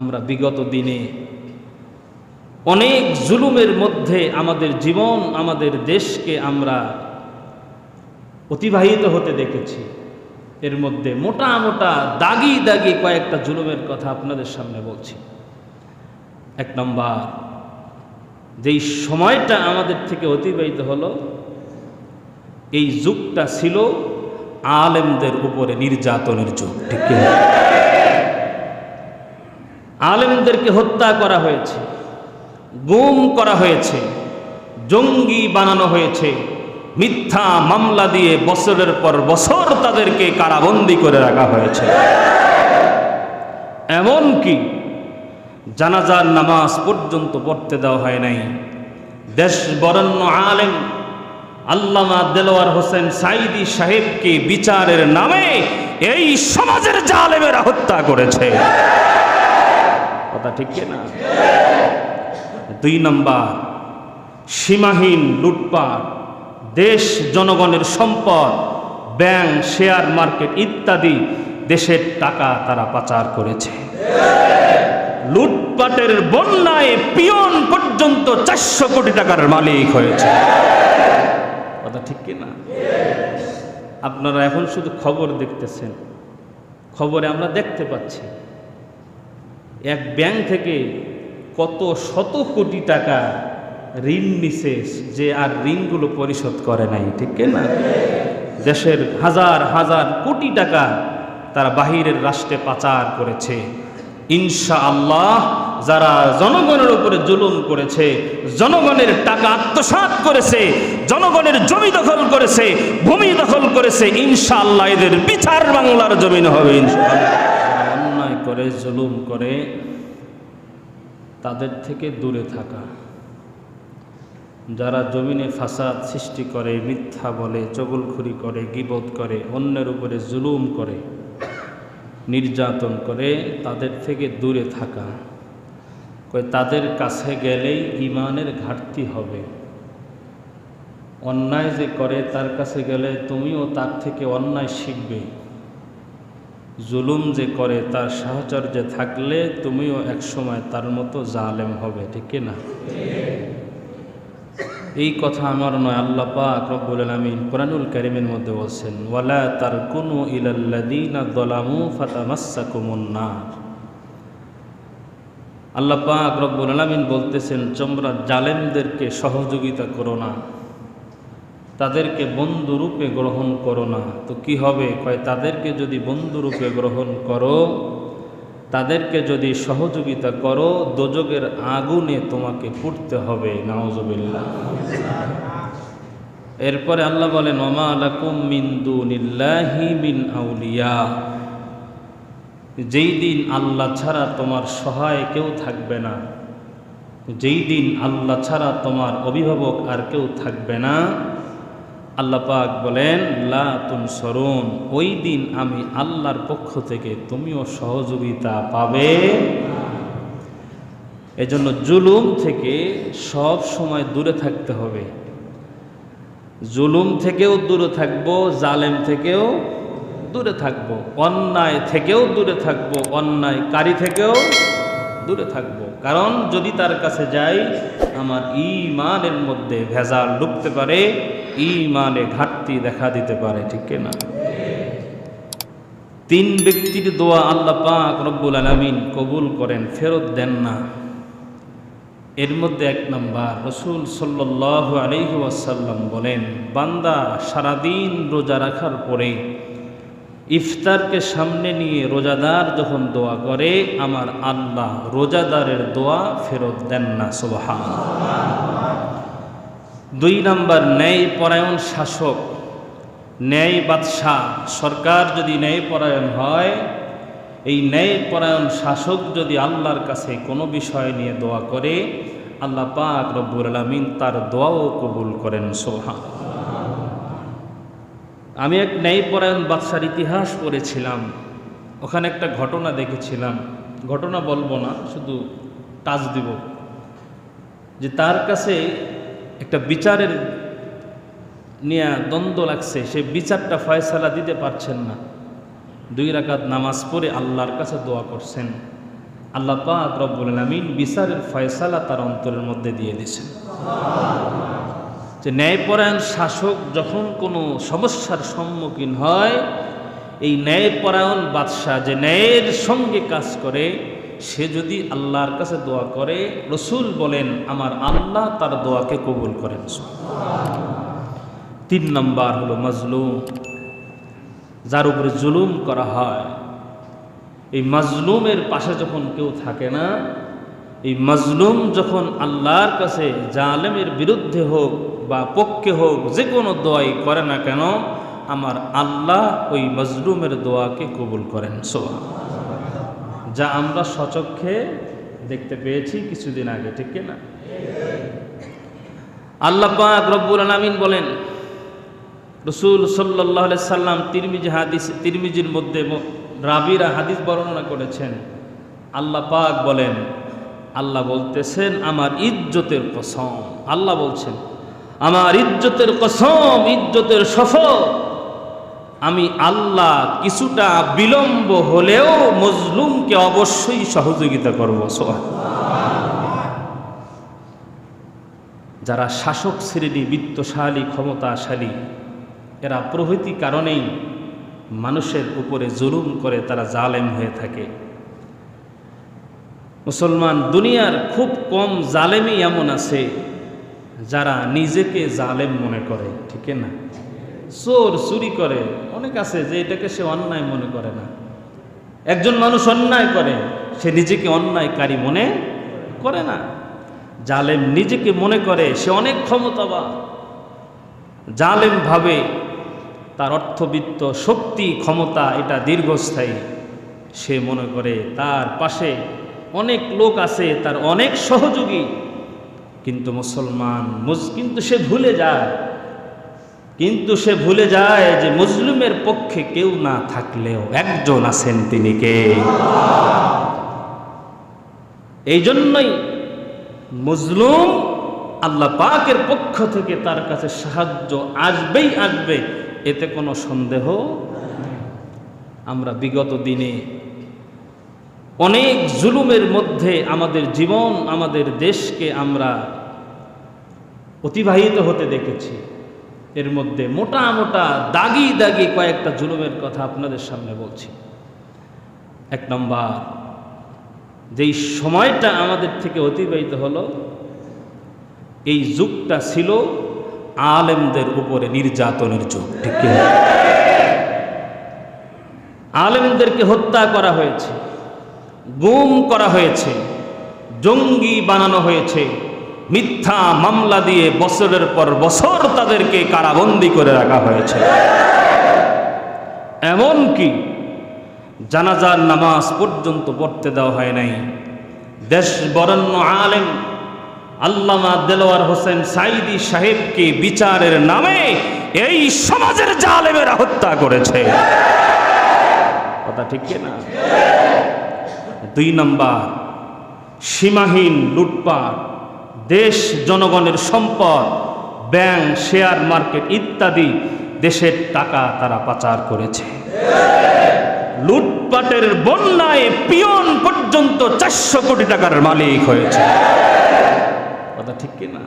আমরা বিগত দিনে অনেক জুলুমের মধ্যে আমাদের জীবন, আমাদের দেশকে আমরা অতিবাহিত হতে দেখেছি এর মধ্যে মোটা মোটা, দাগি দাগি কয়েকটা জুলুমের কথা আপনাদের সামনে বলছি এক নম্বর, যেই সময়টা আমাদের থেকে অতিবাহিত হলো, এই যুগটা ছিল আলেমদের উপরে নির্যাতনের যুগ, ঠিক? আলেমদেরকে হত্যা করা হয়েছে, গুম করা হয়েছে, জঙ্গি বানানো হয়েছে, মিথ্যা মামলা দিয়ে বছরের পর বছর তাদেরকে কারাবন্দি করে রাখা হয়েছে। এমন কি জানাজার নামাজ পর্যন্ত পড়তে দেওয়া হয় নাই। দেশ বরণ্য আলেম আল্লামা দেলোয়ার হোসেন সাইদি সাহেবকে বিচারের নামে এই সমাজের জালেমেরা হত্যা করেছে। কথা ঠিক না? দুই নম্বর, সীমাহীন লুটপাট, দেশ জনগণের সম্পদ, ব্যাংক, শেয়ার মার্কেট ইত্যাদি দেশের টাকা তারা পাচার করেছে। লুটপাটের বন্যায় পিয়ন পর্যন্ত চারশো কোটি টাকার মালিক হয়েছে। কথা ঠিক কি না? আপনারা এখন শুধু খবর দেখতেছেন। খবরে আমরা দেখতে পাচ্ছি এক ব্যাংক থেকে কত শত কোটি টাকা ঋণ নিছে যে আর ঋণগুলো পরিশোধ করে নাই, ঠিক না? দেশের হাজার হাজার কোটি টাকা তারা বাহিরের রাষ্ট্রে পাচার করেছে। ইনশা আল্লাহ যারা জনগণের উপরে জুলুম করেছে, জনগণের টাকা আত্মসাৎ করেছে, জনগণের জমি দখল করেছে, ভূমি দখল করেছে ইনশা আল্লাহ এদের বিচার বাংলার জমিন হবে, ইনশাআল্লাহ। করে, জুলুম করে তাদের থেকে দূরে থাকা। যারা জমিনে ফাসাদ সৃষ্টি করে, মিথ্যা বলে, চগলখুরি করে, গিবত করে, অন্যের উপরে জুলুম করে, নির্যাতন করে তাদের থেকে দূরে থাকা। তাদের কাছে গেলেই ইমানের ঘাটতি হবে। অন্যায় যে করে, তার কাছে গেলে তুমিও তার থেকে অন্যায় শিখবে। জুলুম যে করে, তার সাহচর্যে থাকলে তুমিও একসময় তার মতো জালেম হবে, ঠিক না? এই কথা আমার নয়, আল্লাহ পাক রব্বুল আলামিন কোরআনুল কারীমের মধ্যে বলছেন, ওয়ালা তারকুনু ইলাল্লাযীনা যালামু ফাতামাসসাকুমুন নার। আল্লাহ পাক রব্বুল আলামিন বলতেছেন, তোমরা জালেমদেরকে সহযোগিতা করো না। তাদেরকে বন্ধুরূপে গ্রহণ করো না। তো কি হবে? কয়, তাদেরকে যদি বন্ধুরূপে গ্রহণ করো, তাদেরকে যদি সহযোগিতা করো দোজগের আগুনে তোমাকে পুড়তে হবে। নাওজবিল্লা এরপরে আল্লাহ বলেন, ওমা আলাকুম মিন্দু নিল্লাহি মিন আউলিয়া। যেই দিন আল্লাহ ছাড়া তোমার সহায় কেউ থাকবে না, যেই দিন আল্লাহ ছাড়া তোমার অভিভাবক আর কেউ থাকবে না আল্লাহ পাক বলেন, লা সরুন ওই দিন আমি আল্লাহর পক্ষ থেকে তুমিও সহযোগিতা পাবে। এজন্য জুলুম থেকে সব সময় দূরে থাকতে হবে। জুলুম থেকেও দূরে থাকব, জালেম থেকেও দূরে থাকব, অন্যায় থেকেও দূরে থাকব, অন্যায়কারী থেকেও দূরে থাকব। কারণ যদি তার কাছে যাই, আমার ইমানের মধ্যে ভেজাল ঢুকতে পারে ইমানে ঘাটতি দেখা দিতে পারে, ঠিক না? তিন ব্যক্তির দোয়া আল্লাহ পাক রব্বুল আলমিন কবুল করেন, ফেরত দেন না। এর মধ্যে এক নম্বর, রসুল সাল্লাহ আলহি ওয়াসাল্লাম বলেন, বান্দা সারাদিন রোজা রাখার পরে ইফতারকে সামনে নিয়ে রোজাদার যখন দোয়া করে, আমার আল্লাহ রোজাদারের দোয়া ফেরত দেন না সোবাহা দুই নাম্বার, ন্যায় পরায়ণ শাসক, ন্যায় বাদশাহ। সরকার যদি ন্যায় পরায়ণ হয়, এই ন্যায় পরায়ণ শাসক যদি আল্লাহর কাছে কোনো বিষয় নিয়ে দোয়া করে, আল্লাহ পাক রব্বুর আলমিন তার দোয়াও কবুল করেন সোহা আমি এক ন্যায়পরায়ণ বাদশার ইতিহাস পড়েছিলাম। ওখানে একটা ঘটনা দেখেছিলাম। ঘটনা বলব না, শুধু টাচ দিব। যে তার কাছে একটা বিচারের নিয়ে দ্বন্দ্ব লাগছে, সে বিচারটা ফয়সালা দিতে পারছেন না। দুই রাকাত নামাজ পড়ে আল্লাহর কাছে দোয়া করছেন। আল্লাহ পাক রব্বুল আলমিন বিচারের ফয়সালা তার অন্তরের মধ্যে দিয়ে দিয়েছেন। যে ন্যায়পরায়ণ শাসক যখন কোনো সমস্যার সম্মুখীন হয়, এই ন্যায়পরায়ণ বাদশাহ যে ন্যায়ের সঙ্গে কাজ করে, সে যদি আল্লাহর কাছে দোয়া করে, রসুল বলেন, আমার আল্লাহ তার দোয়াকে কবুল করেন। তিন নম্বর হলো মজলুম। যার উপরে জুলুম করা হয়, এই মজলুমের পাশে যখন কেউ থাকে না, এই মজলুম যখন আল্লাহর কাছে জালেমের বিরুদ্ধে হোক বা পক্ষে হোক, যে কোনো দোয়াই করে না কেন, আমার আল্লাহ ওই মজলুমের দোয়াকে কবুল করেন। সোহা যা আমরা সচক্ষে দেখতে পেয়েছি কিছুদিন আগে, ঠিক না? আল্লাহ রব্বুল আলমিন বলেন, রসুল সাল্লাহ সাল্লাম তিরমিজি হাদিস, তিরমিজির মধ্যে রাবিরা হাদিস বর্ণনা করেছেন। আল্লাহ পাক বলেন, আল্লাহ বলতেছেন, আমার ইজ্জতের কসম। আল্লাহ বলছেন আমার ইজ্জতের কসম, ইজ্জতের সফল আমি আল্লাহ কিছুটা বিলম্ব হলেও মজলুমকে অবশ্যই সহযোগিতা করব যারা শাসক শ্রেণি, বিত্তশালী, ক্ষমতাশালী, এরা প্রভৃতি কারণেই মানুষের উপরে জুলুম করে তারা জালেম হয়ে থাকে। মুসলমান দুনিয়ার খুব কম জালেমই এমন আছে যারা নিজেকে জালেম মনে করে, ঠিক না? চোর চুরি করে। অনেক আছে যে এটাকে সে অন্যায় মনে করে না। একজন মানুষ অন্যায় করে, সে নিজেকে অন্যায়কারী মনে করে না। জালেম নিজেকে মনে করে, সে অনেক ক্ষমতাবান। জালেম ভাবে তার অর্থবিত্ত শক্তি, ক্ষমতা, এটা দীর্ঘস্থায়ী। সে মনে করে, তার পাশে অনেক লোক আছে, তার অনেক সহযোগী। কিন্তু মুসলমান মুস- কিন্তু সে ভুলে যায়। কিন্তু সে ভুলে যায় যে মুসলিমের পক্ষে কেউ না থাকলেও একজন আছেন তিনি কে? এই জন্যই মজলুম আল্লাহ পাকের পক্ষ থেকে তার কাছে সাহায্য আসবেই আসবে, এতে কোনো সন্দেহ আমরা বিগত দিনে অনেক জুলুমের মধ্যে আমাদের জীবন, আমাদের দেশকে আমরা অতিবাহিত হতে দেখেছি। এর মধ্যে মোটা মোটা, দাগি দাগি কয়েকটা জুলুমের কথা আপনাদের সামনে বলছি। এক নম্বর, যেই সময়টা আমাদের থেকে অতিবাহিত হলো, এই যুগটা ছিল আলেমদের উপরে নির্যাতনের যুগ, ঠিক আলেমদেরকে হত্যা করা হয়েছে, গুম করা হয়েছে, জঙ্গি বানানো হয়েছে। মিথ্যা মামলা দিয়ে বছরের পর বছর তাদেরকে কারাবন্দি করে রাখা হয়েছে। এমন কি জানাজার নামাজ পর্যন্ত পড়তে দেওয়া হয় নাই। দেশ বরণ্য আলেম আল্লামা দেলোয়ার হোসেন সাইদি সাহেবকে বিচারের নামে এই সমাজের জালেমেরা হত্যা করেছে। কথা ঠিক না? দুই নম্বর, সীমাহীন লুটপাট। দেশ জনগণের সম্পদ, ব্যাংক, শেয়ার মার্কেট ইত্যাদি দেশের টাকা তারা পাচার করেছে। লুটপাটের বন্যায় পিয়ন পর্যন্ত চারশো কোটি টাকার মালিক হয়েছে। কথা ঠিক কি না?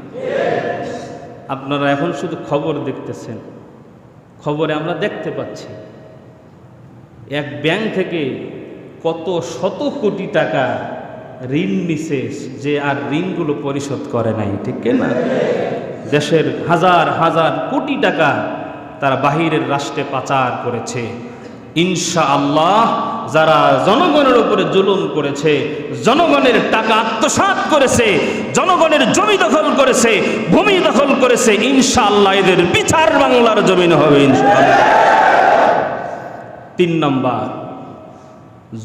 আপনারা এখন শুধু খবর দেখতেছেন। খবরে আমরা দেখতে পাচ্ছি, এক ব্যাংক থেকে কত শত কোটি টাকা ঋণ নিছে যে আর ঋণগুলো পরিশোধ করে নাই, ঠিক না? দেশের হাজার হাজার কোটি টাকা তারা বাহিরের রাষ্ট্রে পাচার করেছে। ইনশা আল্লাহ যারা জনগণের উপরে জুলুম করেছে, জনগণের টাকা আত্মসাৎ করেছে, জনগণের জমি দখল করেছে, ভূমি দখল করেছে ইনশা আল্লাহ এদের বিচার বাংলার জমিন হবে, ইনশাআল্লাহ। তিন নম্বর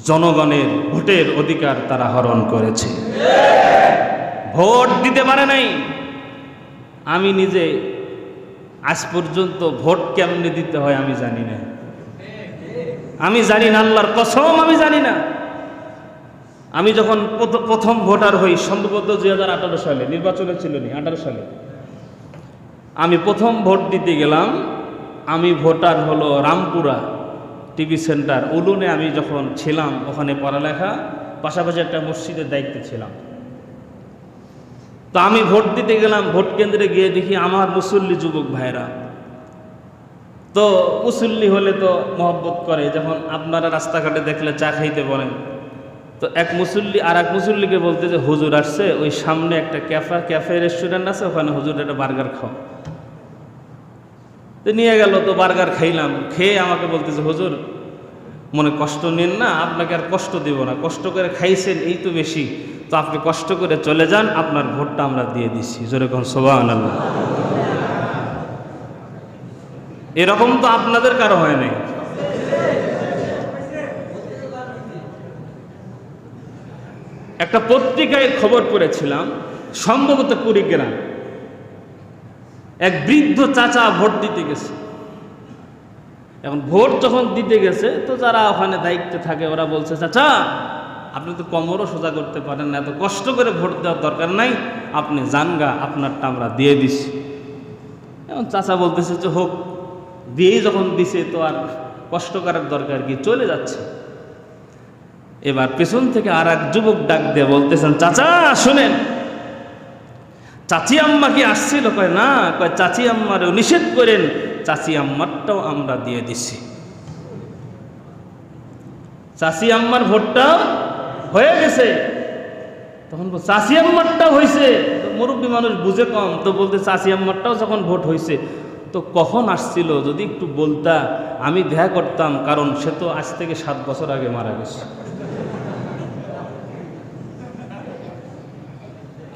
জনগণের ভোটের অধিকার তারা হরণ করেছে। ভোট দিতে পারে নাই। আমি নিজে আজ পর্যন্ত ভোট কেমনে দিতে হয় আমি জানি না। আমি জানি না, আল্লাহর কসম আমি জানি না। আমি যখন প্রথ- প্রথম ভোটার হই, সম্ভবত দুই হাজার আঠারো সালে, নির্বাচনে ছিল নি, আঠারো সালে। আমি প্রথম ভোট দিতে গেলাম, আমি ভোটার হলো রামপুরা। টিভি সেন্টার উলুনে আমি যখন ছিলাম, ওখানে পড়ালেখা, পাশাপাশি একটা মসজিদের দায়িত্বে ছিলাম। তো আমি ভোট দিতে গেলাম, ভোট কেন্দ্রে গিয়ে দেখি আমার মুসল্লি যুবক ভাইরা তো মুসল্লি হলে তো মহব্বত করে, যখন আপনারা রাস্তাঘাটে দেখলে চা খাইতে বলেন। তো এক মুসল্লি আর এক মুসল্লিকে বলতে যে, হুজুর আসছে, ওই সামনে একটা ক্যাফে ক্যাফে রেস্টুরেন্ট আছে, ওখানে হুজুর একটা বার্গার খাও। তো নিয়ে গেল তো বার্গার খাইলাম, খেয়ে আমাকে বলতেছে, হুজুর, মনে কষ্ট নিন না, আপনাকে আর কষ্ট দেব না, কষ্ট করে খাইছেন, এই তো বেশি। তো আপনি কষ্ট করে চলে যান, আপনার ভোটটা আমরা দিয়ে দিচ্ছি। যেরকম সোবান আল্লাহ এরকম তো আপনাদের কারও হয় নাই। একটা পত্রিকায় খবর পড়েছিলাম, সম্ভবত কুড়িগ্রাম। এক বৃদ্ধ চাচা ভোট দিতে গেছে। এখন ভোট যখন দিতে গেছে, তো যারা ওখানে দায়িত্বে থাকে, ওরা বলছে, চাচা, আপনি তো কমরও সোজা করতে পারেন না, এত কষ্ট করে ভোট দেওয়ার দরকার নাই, আপনি জানগা, আপনারটা আমরা দিয়ে দিছি। এখন চাচা বলতেছে, যে হোক, দিয়েই যখন দিছে, তো আর কষ্ট করার দরকার কি? চলে যাচ্ছে। এবার পেছন থেকে আর এক যুবক ডাক দিয়ে বলতেছেন, চাচা, শুনেন চাচি আম্মা কি আসছিল? কয়, না। কয়, চাচি আম্মারেও নিষেধ করেন। চাচি আম্মারটাও আমরা দিয়ে দিছি। চাচি আম্মার ভোটটা হয়ে গেছে। তখন চাচি আম্মারটাও হয়েছে মুরব্বী মানুষ বুঝে কম। তো বলতে চাচি আম্মারটাও যখন ভোট হয়েছে তো কখন আসছিল? যদি একটু বলতা, আমি দেখা করতাম, কারণ সে তো আজ থেকে সাত বছর আগে মারা গেছে।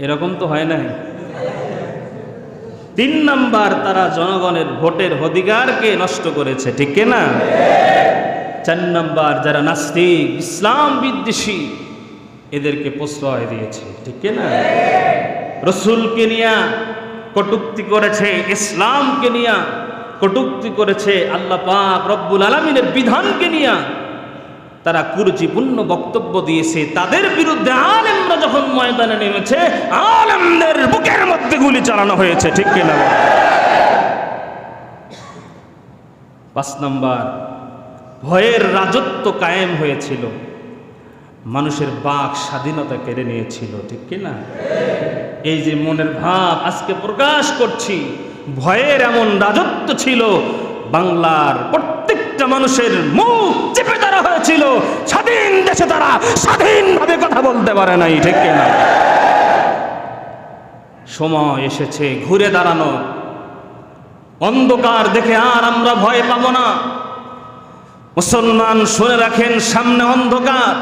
এরকম তো হয় নাই। তিন নাম্বার তারা জনগণের ভোটের অধিকারকে নষ্ট করেছে, ঠিক না? চার নাম্বার যারা নাস্তিক, ইসলাম বিদ্বেষী, এদেরকে প্রশ্রয় দিয়েছে, ঠিক না? রসুলকে নিয়া কটুক্তি করেছে, ইসলামকে নিয়া কটুক্তি করেছে আল্লাহ পাক রব্বুল আলমিনের বিধানকে নিয়া তারা কুরুচিপূর্ণ বক্তব্য দিয়েছে। তাদের বিরুদ্ধে আলেমরা যখন ময়দানে নেমেছে, আলেমদের বুকের মধ্যে গুলি চালানো হয়েছে, ঠিক কিনা পাঁচ নম্বর, ভয়ের রাজত্ব কায়েম হয়েছিল। মানুষের বাক স্বাধীনতা কেড়ে নিয়েছিল, ঠিক কিনা? এই যে মনের ভাব আজকে প্রকাশ করছি, ভয়ের এমন রাজত্ব ছিল বাংলার মানুষের মুখ চেপে ধরা হয়েছিল। স্বাধীন দেশে তারা স্বাধীনভাবে কথা বলতে পারে নাই, ঠিক কিনা সময় এসেছে, ঘুরে দাঁড়ানো। অন্ধকার দেখে আর আমরা ভয় পাব না। মুসলমান শুনে রাখেন, সামনে অন্ধকার।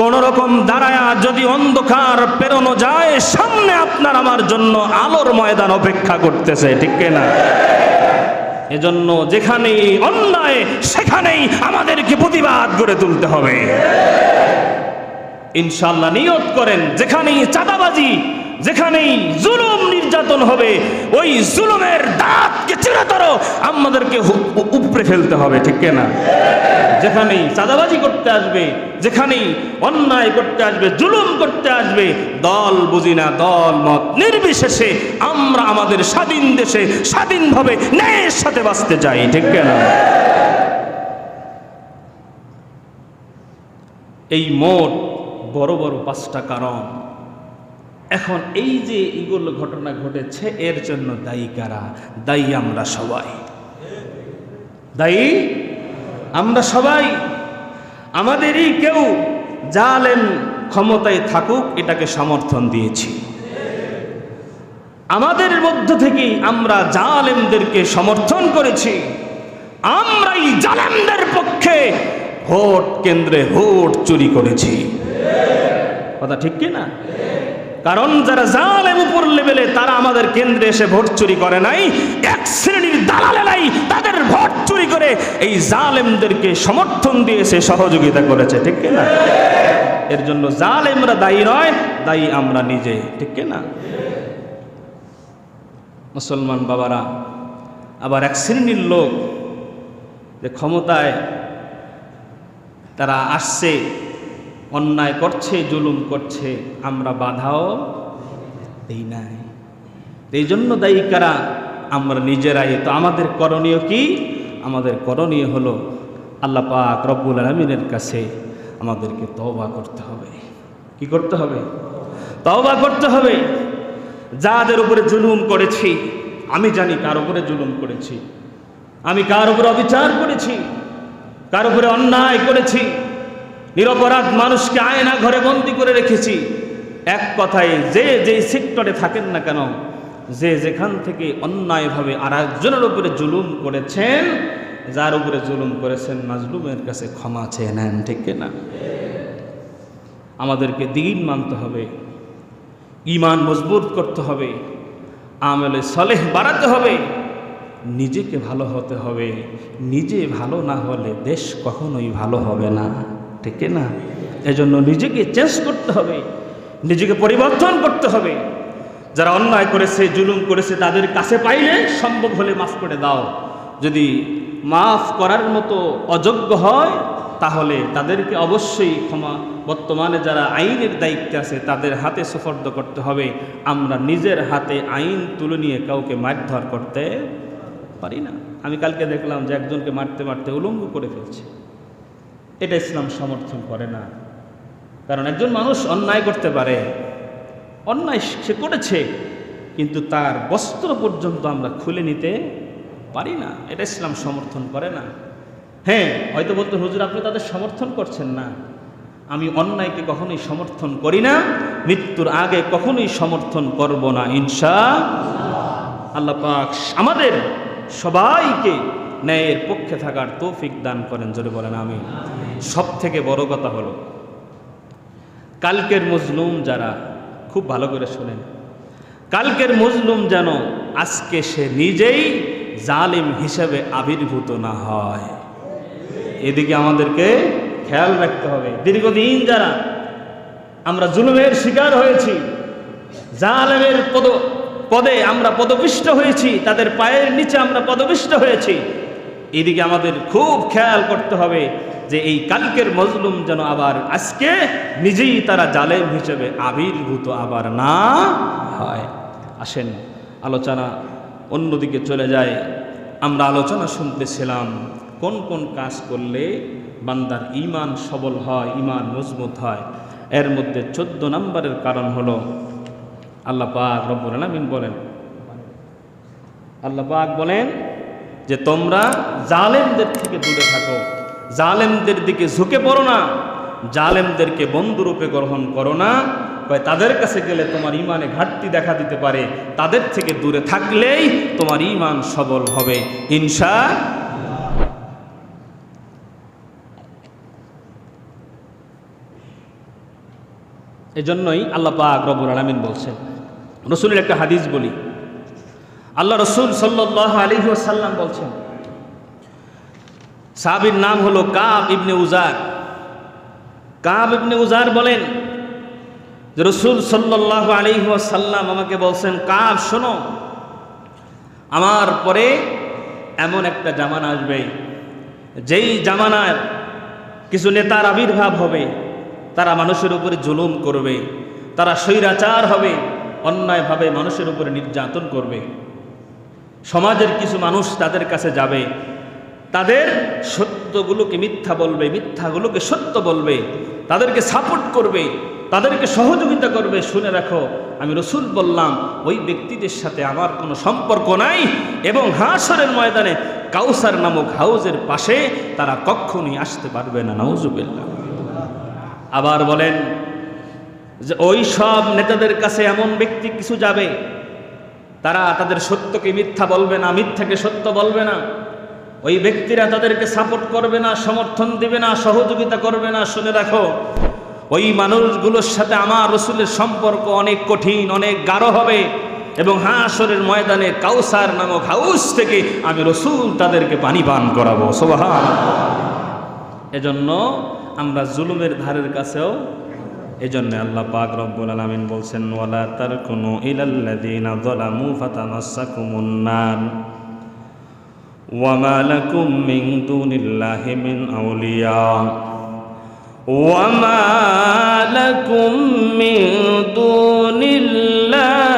কোন রকম দাঁড়ায়া যদি অন্ধকার পেরোনো যায়, সামনে আপনার আমার জন্য আলোর ময়দান অপেক্ষা করতেছে, ঠিক না? এজন্য যেখানেই অন্যায় সেখানেই আমাদেরকে প্রতিবাদ গড়ে তুলতে হবে। ইনশাল্লাহ নিয়ত করেন যেখানেই চাঁদাবাজি যেখানেই জুলুম নির্যাতন হবে, ওই জুলুমের দাঁতকে চিরতর আমাদেরকে হু- উ- উপড়ে ফেলতে হবে, ঠিক না যেখানেই চাঁদাবাজি করতে আসবে, যেখানেই অন্যায় করতে আসবে, জুলুম করতে আসবে, দল বুঝি না, দল মত, নির্বিশেষে আমরা আমাদের স্বাধীন দেশে স্বাধীনভাবে ন্যায়ের সাথে বাঁচতে চাই, ঠিক না এই মোট বড় বড় পাঁচটা কারণ। এখন এই যে এগুলো ঘটনা ঘটেছে, এর জন্য দায়ী কারা? দায়ী আমরা সবাই। দায়ী আমরা সবাই। আমাদেরই কেউ জালেম ক্ষমতায় থাকুক, এটাকে সমর্থন দিয়েছি। আমাদের মধ্য থেকেই আমরা জালেমদেরকে সমর্থন করেছি। আমরাই জালেমদের পক্ষে ভোট কেন্দ্রে ভোট চুরি করেছি। কথা ঠিক কি না? কারণ যারা জালেম উপর লেভেলে, তারা আমাদের কেন্দ্রে এসে ভোট চুরি করে নাই, এক শ্রেণির দালালে নাই, তাদের ভোট চুরি করে এই জালেমদেরকে সমর্থন দিয়েছে সহযোগিতা করেছে, ঠিক না এর জন্য জালেমরা দায়ী নয়, দায়ী আমরা নিজে, ঠিক না মুসলমান বাবারা, আবার এক শ্রেণির লোক যে ক্ষমতায় তারা আসছে অন্যায় করছে, জুলুম করছে, আমরা বাধাও দেই নাই। এই জন্য দায়ী কারা? আমরা নিজেরাই। তো আমাদের করণীয় কি? আমাদের করণীয় হলো আল্লাহ পাক রব্বুল আলমিনের কাছে আমাদেরকে তওবা করতে হবে। কি করতে হবে? তওবা করতে হবে। যাদের উপরে জুলুম করেছি, আমি জানি কার উপরে জুলুম করেছি। আমি কার উপরে অবিচার করেছি, কার উপরে অন্যায় করেছি। নিরপরাধ মানুষকে আয়না ঘরে বন্দি করে রেখেছি। এক কথায় যে যেই সেক্টরে থাকেন না কেন, যে যেখান থেকে অন্যায়ভাবে আর একজনের উপরে জুলুম করেছেন, যার উপরে জুলুম করেছেন মাজলুমের কাছে ক্ষমা চেয়ে নেন, ঠিক না? আমাদেরকে দিন মানতে হবে ইমান মজবুত করতে হবে, আমলে সলেহ বাড়াতে হবে, নিজেকে ভালো হতে হবে, নিজে ভালো না হলে দেশ কখনোই ভালো হবে না। ঠিক না? এজন্য নিজেকে চেঞ্জ করতে হবে, নিজেকে পরিবর্তন করতে হবে। যারা অন্যায় করেছে, জুলুম করেছে, তাদের কাছে পাইলে সম্ভব হলে মাফ করে দাও। যদি মাফ করার মতো অযোগ্য হয়, তাহলে তাদেরকে অবশ্যই ক্ষমা। বর্তমানে যারা আইনের দায়িত্বে আছে, তাদের হাতে সুফর্দ করতে হবে। আমরা নিজের হাতে আইন তুলে নিয়ে কাউকে মারধর করতে পারি না। আমি কালকে দেখলাম যে একজনকে মারতে মারতে উলঙ্গ করে ফেলছে। এটা ইসলাম সমর্থন করে না। কারণ একজন মানুষ অন্যায় করতে পারে, অন্যায় সে করেছে, কিন্তু তার বস্ত্র পর্যন্ত আমরা খুলে নিতে পারি না। এটা ইসলাম সমর্থন করে না। হ্যাঁ হয়তো বলতো, হুজুর, আপনি তাদের সমর্থন করছেন না। আমি অন্যায়কে কখনোই সমর্থন করি না, মৃত্যুর আগে কখনোই সমর্থন করব না ইনশা আল্লাহ পাক আমাদের সবাইকে ন্যায়ের পক্ষে থাকার তৌফিক দান করেন, জোরে বলেন আমি সব থেকে বড় কথা হলো, কালকের মজলুম যারা, খুব ভালো করে শোনেন, কালকের মজলুম যেন আজকে সে নিজেই জালিম হিসেবে আবির্ভূত না হয়। এদিকে আমাদেরকে খেয়াল রাখতে হবে। দীর্ঘদিন যারা আমরা জুলুমের শিকার হয়েছি, জালেমের পদ, পদে আমরা পদপিষ্ট হয়েছি, তাদের পায়ের নিচে আমরা পদপিষ্ট হয়েছি এদিকে আমাদের খুব খেয়াল করতে হবে যে এই কালকের মজলুম যেন আবার আজকে নিজেই তারা জালেম হিসেবে আবির্ভূত আবার না হয়। আসেন, আলোচনা অন্যদিকে চলে যায়। আমরা আলোচনা শুনতেছিলাম, কোন কোন কাজ করলে বান্দার ইমান সবল হয় ইমান মজবুত হয়? এর মধ্যে চোদ্দ নম্বরের কারণ হলো, আল্লাহ পাক রব্বুল আলামিন বলেন, আল্লাহ পাক বলেন যে তোমরা জালেমদের থেকে দূরে থাকো। জালেমদের দিকে ঝুঁকে পড়ো না। জালেমদেরকে বন্ধুরূপে গ্রহণ করো না। তাদের কাছে গেলে তোমার ইমানে ঘাটতি দেখা দিতে পারে। তাদের থেকে দূরে থাকলেই তোমার ইমান সবল হবে। ইনশা এজন্যই আল্লাহ পাক রব্বুল আলামিন বলছেন, রসুলের একটা হাদিস বলি। আল্লাহ রসুল সাল্লাহ আলী সাল্লাম বলছেন, সাহাবির নাম হলো কাব ইবনে উজার। কাব ইবনে উজার বলেন যে রসুল সাল্লাহ আলী সাল্লাম আমাকে বলছেন, কাব, শোনো, আমার পরে এমন একটা জামানা আসবে, যেই জামানার কিছু নেতার আবির্ভাব হবে, তারা মানুষের উপরে জুলুম করবে, তারা স্বৈরাচার হবে, অন্যায়ভাবে মানুষের উপরে নির্যাতন করবে। সমাজের কিছু মানুষ তাদের কাছে যাবে, তাদের সত্যগুলোকে মিথ্যা বলবে, মিথ্যাগুলোকে সত্য বলবে, তাদেরকে সাপোর্ট করবে, তাদেরকে সহযোগিতা করবে। শুনে রাখো, আমি রসুল বললাম, ওই ব্যক্তিদের সাথে আমার কোনো সম্পর্ক নাই এবং হাসরের ময়দানে কাউসার নামক হাউজের পাশে তারা কখনই আসতে পারবে না। নাউজুবিল্লাহ। আবার বলেন যে, ওই সব নেতাদের কাছে এমন ব্যক্তি কিছু যাবে তারা তাদের সত্যকে মিথ্যা বলবে না, মিথ্যাকে সত্য বলবে না। ওই ব্যক্তিরা তাদেরকে সাপোর্ট করবে না, সমর্থন দিবে না, সহযোগিতা করবে না। শুনে রাখো ওই মানুষগুলোর সাথে আমার রসুলের সম্পর্ক অনেক কঠিন, অনেক গাঢ় হবে এবং হাসরের ময়দানে কাউসার নামক হাউস থেকে আমি রসুল তাদেরকে পানি পান করাবো। সোবাহান এজন্য আমরা জুলুমের ধারের কাছেও এজন্য আল্লাহ পাক রব্বুল আলমিন বলছেন, ওয়ালা তারকুনু ইলাল্লাযিনা যালামু ফাতামাসসাকুমুন নার। ওয়ামা লাকুম মিন দুনিল্লাহি মিন আউলিয়া। ওয়ামা লাকুম মিন দুনিল্লাহি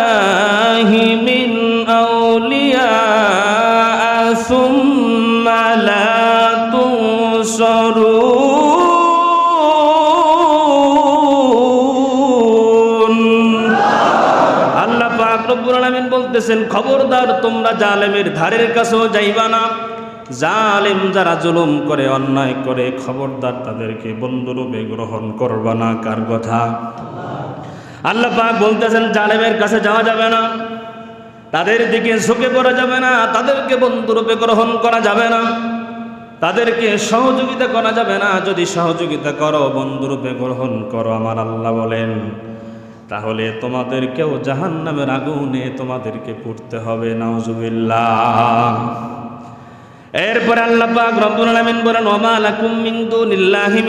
বলতেছেন, খবরদার, তোমরা জালেমের ধারের কাছেও যাইবা না। জালেম যারা জুলুম করে, অন্যায় করে, খবরদার তাদেরকে বন্ধুরূপে গ্রহণ করবা না। কার কথা? আল্লাহ পাক বলতেছেন, জালেমের কাছে যাওয়া যাবে না। তাদের দিকে ঝুঁকে পড়া যাবে না। তাদেরকে বন্ধুরূপে গ্রহণ করা যাবে না। তাদেরকে সহযোগিতা করা যাবে না। যদি সহযোগিতা করো, বন্ধুরূপে গ্রহণ করো, আমার আল্লাহ বলেন। তাহলে তোমাদেরকেও জাহান নামের আগুনে তোমাদেরকে পড়তে হবে, নাউজুবিল্লাহ। এরপরে আল্লাহ পাক রব্বুল বলেন ওমা লাকুম মিন দুনিল্লাহি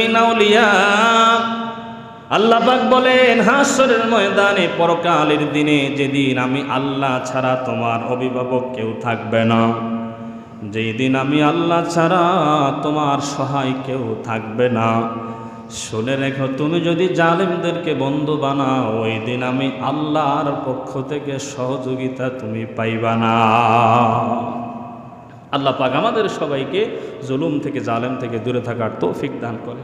বলেন, হাসরের ময়দানে পরকালের দিনে যেদিন আমি আল্লাহ ছাড়া তোমার অভিভাবক কেউ থাকবে না যেই দিন আমি আল্লাহ ছাড়া তোমার সহায় কেউ থাকবে না। শুনে রেখো, তুমি যদি জালেমদেরকে বন্ধু বানাও, ওই দিন আমি আল্লাহর পক্ষ থেকে সহযোগিতা তুমি পাইবা না। আল্লাহ পাক আমাদের সবাইকে জুলুম থেকে, জালেম থেকে দূরে থাকার তৌফিক দান করে